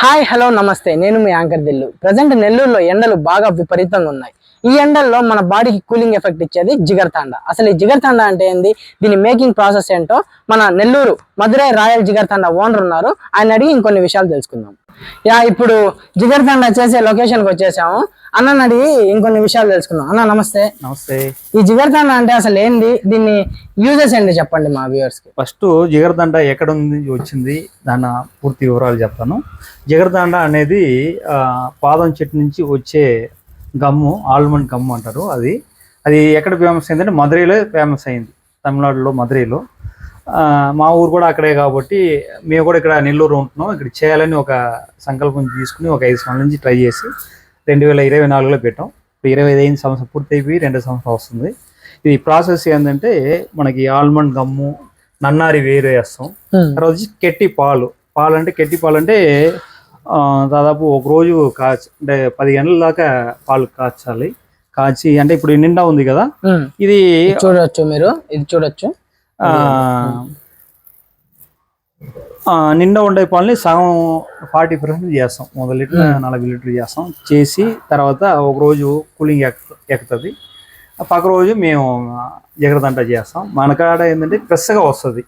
Hi hello నమస్తే. నేను మీ anchor దిల్లు. Present నెల్లూరులో ఎండలు బాగా విపరీతంగా ఉన్నాయి. ఈ ఎండల్లో మన బాడీకి కూలింగ్ ఎఫెక్ట్ ఇచ్చేది జిగర్ తాండా అసలు ఈ జిగర్ తాండా అంటే ఏంది? దీని మేకింగ్ ప్రాసెస్ ఏంటో మన నెల్లూరు మధురై రాయల్ జిగర్ తాండా ఓనర్ ఉన్నారు. ఆయన అడిగి ఇంకొన్ని విషయాలు తెలుసుకుందాం. యా ఇప్పుడు జిగర్ తాండా చేసే లొకేషన్కి వచ్చేసాము. అన్నని అడిగి ఇంకొన్ని విషయాలు తెలుసుకుందాం. అన్న నమస్తే. నమస్తే. ఈ జిగర్ తాండా అంటే అసలు ఏంది? దీన్ని యూజెస్ ఏంటి చెప్పండి మా వ్యూవర్స్కి ఫస్ట్ జిగర్దండ ఎక్కడ ఉంది వచ్చింది? దాని పూర్తి వివరాలు చెప్తాను. జిగర్దండ అనేది పాదం చెట్టు నుంచి వచ్చే గమ్ము ఆల్మండ్ గమ్ము అంటారు అది. అది ఎక్కడ ఫేమస్ అయిందంటే మదురైలో ఫేమస్ అయింది. తమిళనాడులో మదురైలో ఆ, మా ఊరు కూడా అక్కడే కాబట్టి మేము కూడా ఇక్కడ నెల్లూరు ఉంటున్నాం. ఇక్కడ చేయాలని ఒక సంకల్పం తీసుకుని ఒక ఐదు సంవత్సరాల నుంచి ట్రై చేసి రెండు వేల ఇరవై నాలుగులో పెట్టాం. ఇప్పుడు ఇరవై ఐదు సంవత్సరం పూర్తి అయిపోయి రెండు సంవత్సరం వస్తుంది. ఇది ప్రాసెస్ ఏంటంటే మనకి ఆల్మండ్ గమ్ము నన్నారి వేరు వేస్తాం. తర్వాత వచ్చి కెట్టి పాలు. పాలు అంటే కెట్టి పాలు అంటే దాదాపు ఒక రోజు కాచి అంటే పది గంటల దాకా పాలు కాచాలి. కాచి అంటే ఇప్పుడు నిండా ఉంది కదా. ఇది చూడొచ్చు మీరు. ఇది చూడొచ్చు. ఆ, నిండా ఉండే పాలని సగం ఫార్టీ పర్సెంట్ చేస్తాం. ఒక లీటర్ నలభై లీటర్ చేస్తాం. చేసి తర్వాత ఒక రోజు కూలింగ్ ఎక్కుతుంది. పక్క రోజు మేము జగరదంట చేస్తాం. మన కాడ ఏంటంటే ఫ్రెష్గా వస్తుంది.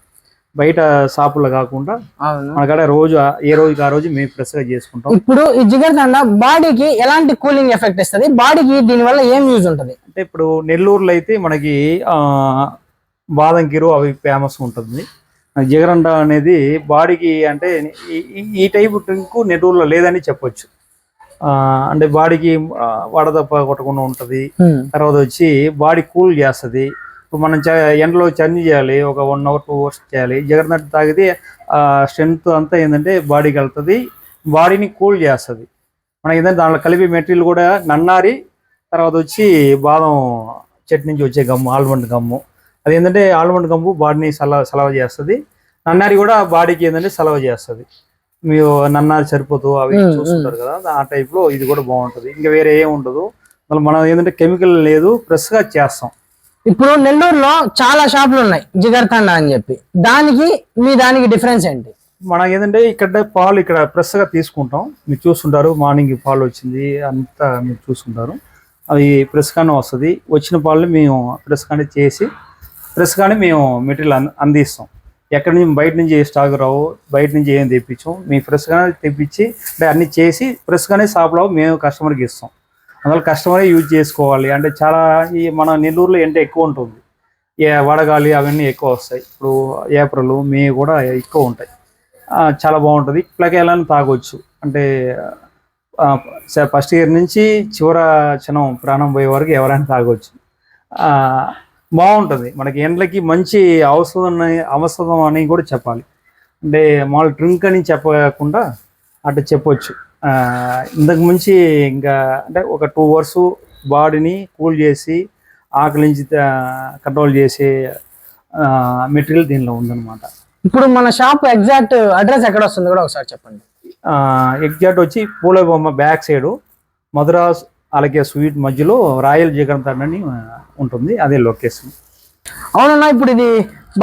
బయట షాపుల్లో కాకుండా అవును. మన కాడ రోజు ఏ రోజుకి ఆ రోజు మేము ఫ్రెష్గా చేసుకుంటాం. ఇప్పుడు ఈ జిగర్ దండ బాడీకి ఎలాంటి కూలింగ్ ఎఫెక్ట్ ఇస్తుంది? బాడీకి దీని వల్ల ఏం యూజ్ ఉంటది? అంటే ఇప్పుడు నెల్లూరులో అయితే మనకి ఆ, బాదం కిరు అవి ఫేమస్ ఉంటుంది. జిగరండ అనేది బాడీకి అంటే ఈ- టైపు డ్రింక్ నెల్లూరులో లేదని చెప్పొచ్చు. ఆ, అంటే బాడీకి వడదప్ప కొట్టకుండా ఉంటుంది. తర్వాత వచ్చి బాడీ కూల్ చేస్తుంది. ఇప్పుడు మనం చ- ఎండలో చర్ని చేయాలి ఒక వన్ అవర్ టూ అవర్స్ చేయాలి. జగర్నట్ తాగితే స్ట్రెంత్ అంతా ఏంటంటే బాడీకి వెళ్తుంది బాడీని కూల్ చేస్తుంది. మనకి ఏంటంటే దాంట్లో కలిపే మెటీరియల్ కూడా నన్నారి తర్వాత వచ్చి బాదం చెట్టు నుంచి వచ్చే గమ్ము ఆల్మండ్ గమ్ము. అది ఏంటంటే ఆల్మండ్ గమ్ము బాడీని సలవ సలవ చేస్తుంది. నన్నారి కూడా బాడీకి ఏంటంటే సలవ చేస్తుంది. మీరు నన్నారి సరిపోతూ అవి చూస్తుంటారు కదా ఆ type లో ఇది కూడా బాగుంటుంది. ఇంకా వేరే ఏం ఉండదు. మళ్ళీ మనం ఏంటంటే కెమికల్ లేదు ఫ్రెష్గా చేస్తాం. ఇప్పుడు నెల్లూరులో చాలా షాపులు ఉన్నాయి జిగర్ అని చెప్పి. దానికి మీ దానికి డిఫరెన్స్ ఏంటి? మనం ఏంటంటే ఇక్కడ పాలు ఇక్కడ ఫ్రెష్గా తీసుకుంటాం. మీరు చూస్తుంటారు మార్నింగ్ పాలు వచ్చింది అంతా మీరు చూసుకుంటారు అవి ఫ్రెష్గానే వస్తుంది. వచ్చిన పాలు మేము ఫ్రెష్గానే చేసి ఫ్రెష్గానే మేము మెటీరియల్ అంద అందిస్తాం. ఎక్కడి నుంచి బయట నుంచి స్టాక్ రావు బయట నుంచి ఏం తెప్పించాం మేము ఫ్రెష్గానే తెప్పించి అంటే అన్ని చేసి ఫ్రెష్గానే షాప్లో మేము కస్టమర్కి ఇస్తాం. అందువల్ల కస్టమరే యూజ్ చేసుకోవాలి. అంటే చాలా ఈ మన నెల్లూరులో ఎండ ఎక్కువ ఉంటుంది. ఏ వడగాలి అవన్నీ ఎక్కువ వస్తాయి. ఇప్పుడు ఏప్రిల్ మే కూడా ఎక్కువ ఉంటాయి. చాలా బాగుంటుంది. పిల్లకాయలను తాగొచ్చు. అంటే ఫస్ట్ ఇయర్ నుంచి చివర క్షణం ప్రాణం పోయే వరకు ఎవరైనా తాగొచ్చు. బాగుంటుంది. మనకి ఎండ్లకి మంచి ఔషధం అవసరం అని కూడా చెప్పాలి. అంటే మామూలు డ్రింక్ అని చెప్పకుండా అటు చెప్పొచ్చు. ఇంతకు మించి ఇంకా అంటే ఒక టూ అవర్స్ బాడీని కూల్ చేసి ఆకలి నుంచి కంట్రోల్ చేసే మెటీరియల్ దీనిలో ఉందన్నమాట. ఇప్పుడు మన షాప్ ఎగ్జాక్ట్ అడ్రస్ ఎక్కడ వస్తుంది కూడా ఒకసారి చెప్పండి. ఎగ్జాక్ట్ వచ్చి పూల బొమ్మ బ్యాక్ సైడ్ మద్రాస్ అలాగే స్వీట్ మధ్యలో రాయల్ జిగన్ అని ఉంటుంది. అదే లొకేషన్. అవునన్నా ఇప్పుడు ఇది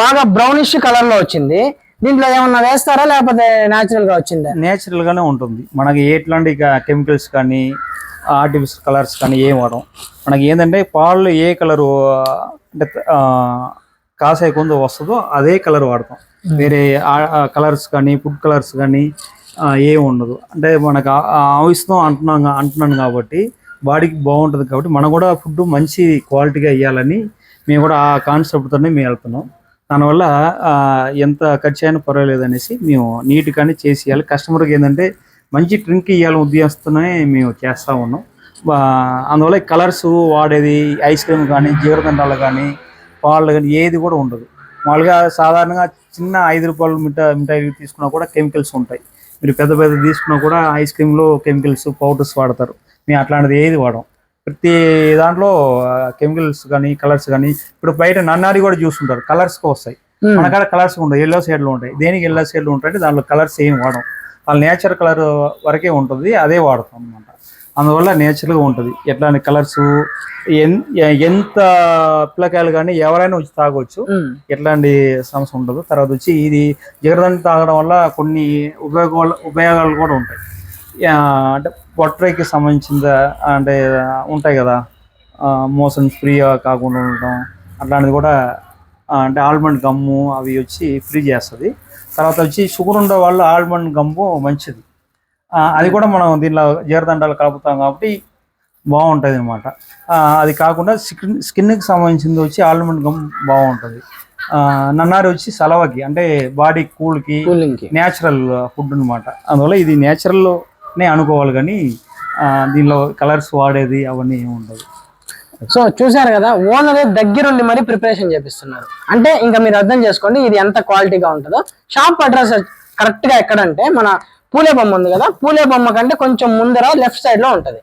బాగా బ్రౌనిష్ కలర్లో వచ్చింది. దీంట్లో ఏమన్నా వేస్తారా లేకపోతే న్యాచురల్గా వచ్చిందా? నేచురల్ గానే ఉంటుంది. మనకి ఎట్లాంటి కెమికల్స్ కానీ ఆర్టిఫిషియల్ కలర్స్ కానీ ఏం వాడం మనకి ఏంటంటే పాలు ఏ కలరు అంటే కాసే కొంత వస్తుందో అదే కలర్ వాడతాం. వేరే కలర్స్ కానీ ఫుడ్ కలర్స్ కానీ ఏం ఉండదు. అంటే మనకు ఆవిస్తాం అంటున్నాం అంటున్నాను కాబట్టి బాడీకి బాగుంటుంది కాబట్టి మనం కూడా ఫుడ్ మంచి క్వాలిటీగా ఇవ్వాలని మేము కూడా ఆ కాన్సెప్ట్తోనే మేము వెళ్తున్నాం. దానివల్ల ఎంత ఖర్చు అయినా పర్వాలేదు అనేసి మేము నీట్గానే చేసి ఇవ్వాలి కస్టమర్కి ఏంటంటే మంచి డ్రింక్ ఇవ్వాలని ఉద్దేశంతోనే మేము చేస్తూ ఉన్నాం. అందువల్ల కలర్స్ వాడేది ఐస్ క్రీమ్ కానీ జీవరదండాలు కానీ పాలు కానీ ఏది కూడా ఉండదు. మామూలుగా సాధారణంగా చిన్న ఐదు రూపాయలు మిఠా మిఠాయి తీసుకున్నా కూడా కెమికల్స్ ఉంటాయి. మీరు పెద్ద పెద్ద తీసుకున్నా కూడా ఐస్ క్రీమ్లో కెమికల్స్ పౌడర్స్ వాడతారు. మేము అట్లాంటిది ఏది వాడం. ప్రతి దాంట్లో కెమికల్స్ కానీ కలర్స్ కానీ ఇప్పుడు బయట నన్నారి కూడా చూస్తుంటారు కలర్స్కి వస్తాయి. Hmm. మన కాడ కలర్స్ ఉండవు ఎల్లో షేడ్లు ఉంటాయి. దేనికి ఎల్లో షేడ్లు ఉంటాయి దాంట్లో కలర్స్ ఏం వాడం వాళ్ళ నేచర్ కలర్ వరకే ఉంటుంది అదే వాడతాం అనమాట అందువల్ల నేచురల్గా ఉంటుంది. ఎట్లాంటి కలర్స్ ఎంత పిల్లకాయలు కానీ ఎవరైనా వచ్చి తాగొచ్చు. ఉమ్, ఎట్లాంటి సమస్య ఉండదు. తర్వాత వచ్చి ఇది జిగరదండి తాగడం వల్ల కొన్ని ఉపయోగాలు ఉపయోగాలు కూడా ఉంటాయి. అంటే పొట్రేకి సంబంధించిన అంటే ఉంటాయి కదా మోషన్ ఫ్రీగా కాకుండా ఉండటం అట్లాంటిది కూడా అంటే ఆల్మండ్ గమ్ము అవి వచ్చి ఫ్రీ చేస్తుంది. తర్వాత వచ్చి షుగర్ ఉండే వాళ్ళు ఆల్మండ్ గమ్ము మంచిది. అది కూడా మనం దీనిలో జీరదండాలు కలుపుతాం కాబట్టి బాగుంటుంది అనమాట అది కాకుండా స్కిన్ స్కిన్కి సంబంధించింది వచ్చి ఆల్మండ్ గమ్ బాగుంటుంది. నన్నారి వచ్చి సలవకి అంటే బాడీ కూల్కి న్యాచురల్ ఫుడ్ అనమాట అందువల్ల ఇది నే అనుకోవాలి కానీ దీనిలో కలర్స్ వాడేది అవన్నీ ఏమి ఉండదు. సో చూసారు కదా ఓనర్ దగ్గరుండి మరి ప్రిపరేషన్ చేపిస్తున్నారు. అంటే ఇంకా మీరు అర్థం చేసుకోండి ఇది ఎంత క్వాలిటీగా ఉంటుందో. షాప్ అడ్రస్ కరెక్ట్గా ఎక్కడంటే మన పూలే బొమ్మ ఉంది కదా పూలే బొమ్మ కంటే కొంచెం ముందర లెఫ్ట్ సైడ్లో ఉంటది.